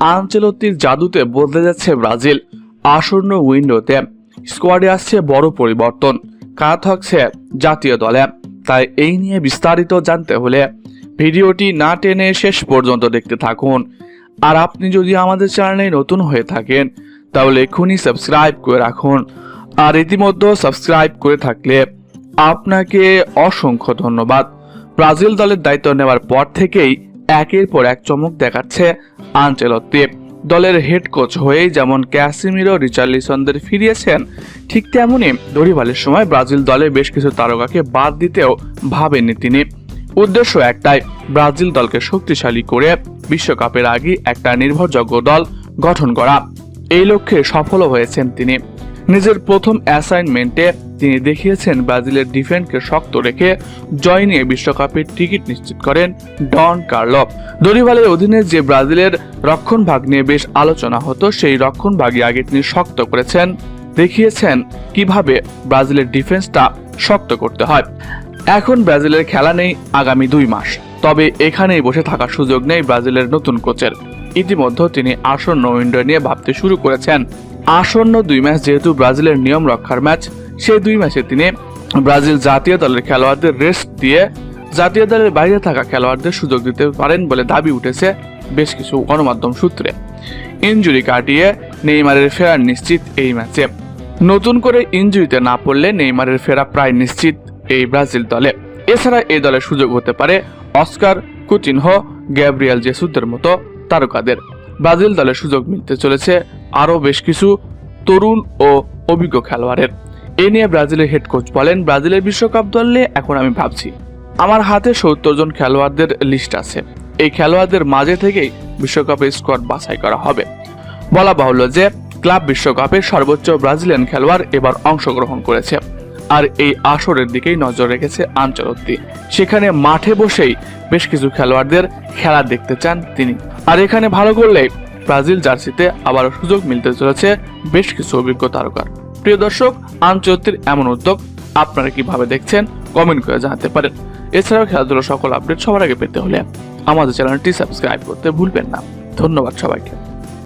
আঞ্চলতির জাদুতে বদলে যাচ্ছে ব্রাজিল। আসন্ন উইন্ডোতে স্কোয়াডে আসছে বড় পরিবর্তন। কারা থাকছে জাতীয় দলে। তাই এই নিয়ে বিস্তারিত জানতে হলে ভিডিওটি না টেনে শেষ পর্যন্ত দেখতে থাকুন। আর আপনি যদি আমাদের চ্যানেলে নতুন হয়ে থাকেন, তাহলে এক্ষুনি সাবস্ক্রাইব করে রাখুন। আর ইতিমধ্যে সাবস্ক্রাইব করে থাকলে আপনাকে অসংখ্য ধন্যবাদ। ব্রাজিল দলের দায়িত্ব নেওয়ার পর থেকেই একের পর এক চমক দেখাচ্ছে আঞ্চেলত্তি দলের হেড কোচ হয়েই যেমন ক্যাসিমিরো রিচার্লিসনদের ফিরিয়েছেন, ঠিক তেমনই দরিবালের সময় ব্রাজিল দলে বেশ কিছু তারকাকে বাদ দিতেও ভাবেননি তিনি। উদ্দেশ্য একটাই, ব্রাজিল দলকে শক্তিশালী করে বিশ্বকাপের আগে একটা নির্ভরযোগ্য দল গঠন করা। এই লক্ষ্যে সফলও হয়েছেন তিনি। নিজের প্রথম অ্যাসাইনমেন্টে তিনি দেখিয়েছেন ব্রাজিলের ডিফেন্সকে শক্ত রেখে জয় নিয়ে বিশ্বকাপের টিকিট নিশ্চিত করেন ডন কার্লো দরিবালের অধীনে যে ব্রাজিলের রক্ষণ ভাগ নিয়ে বেশ আলোচনা হতো, সেই রক্ষণ ভাগই আগে তিনি শক্ত করেছেন। দেখিয়েছেন কীভাবে ব্রাজিলের ডিফেন্সটা শক্ত করতে হয়। এখন ব্রাজিলের খেলা নেই আগামী দুই মাস। তবে এখানেই বসে থাকার সুযোগ নেই ব্রাজিলের নতুন কোচের। ইতিমধ্যে তিনি আসন্ন উইন্ডো নিয়ে ভাবতে শুরু করেছেন। আসন্ন দুই ম্যাচ যেহেতু ব্রাজিলের নিয়ম রক্ষার ম্যাচ সেই দুই ম্যাচে তিনি ব্রাজিল জাতীয় দলের খেলোয়াড়দের রেস্ট দিয়ে জাতীয় দলের বাইরে থাকা খেলোয়াড়দের সুযোগ দিতে পারেন বলে দাবি উঠেছে বেশ কিছু গণমাধ্যম সূত্রে। ইনজুরি কাটিয়ে নেইমারের ফেরা নিশ্চিত এই ম্যাচে। নতুন করে ইনজুরিতে না পড়লে নেইমারের ফেরা প্রায় নিশ্চিত এই ব্রাজিল দলে। এছাড়া এই দলে সুযোগ হতে পারে অস্কার কুচিনহো, গ্যাব্রিয়েল জেসুদের মতো তারকাদের। ব্রাজিল দলে সুযোগ মিলতে চলেছে আরও বেশ কিছু তরুণ ও অভিজ্ঞ খেলোয়াড়ের। এ নিয়ে ব্রাজিলের হেড কোচ বলেন, ব্রাজিলের বিশ্বকাপ দলে এখন আমি ভাবছি, আমার হাতে সত্তর জন খেলোয়াড়দের লিস্ট আছে। এই খেলোয়াড়দের মাঝে থেকেই বিশ্বকাপে স্কোয়াড বাছাই করা হবে। বলা বাহুল্য যে, ক্লাব বিশ্বকাপে সর্বোচ্চ ব্রাজিলিয়ান খেলোয়াড় এবার অংশগ্রহণ করেছে, আর এই আসরের দিকেই নজর রেখেছে আঞ্চলত্তি। সেখানে মাঠে বসেই বেশ কিছু খেলোয়াড়দের খেলা দেখতে চান তিনি। আর এখানে ভালো করলে ব্রাজিল জার্সিতে আবার সুযোগ মিলতে চলেছে বেশ কিছু অভিজ্ঞ তারকার। প্রিয় দর্শক আঞ্চলত্তির এমন উদ্যোগ আপনারা কীভাবে দেখছেন কমেন্ট করে জানাতে পারেন। এছাড়াও খেলাধুলার সকল আপডেট সবার আগে পেতে হলে আমাদের চ্যানেলটি সাবস্ক্রাইব করতে ভুলবেন না। ধন্যবাদ সবাইকে।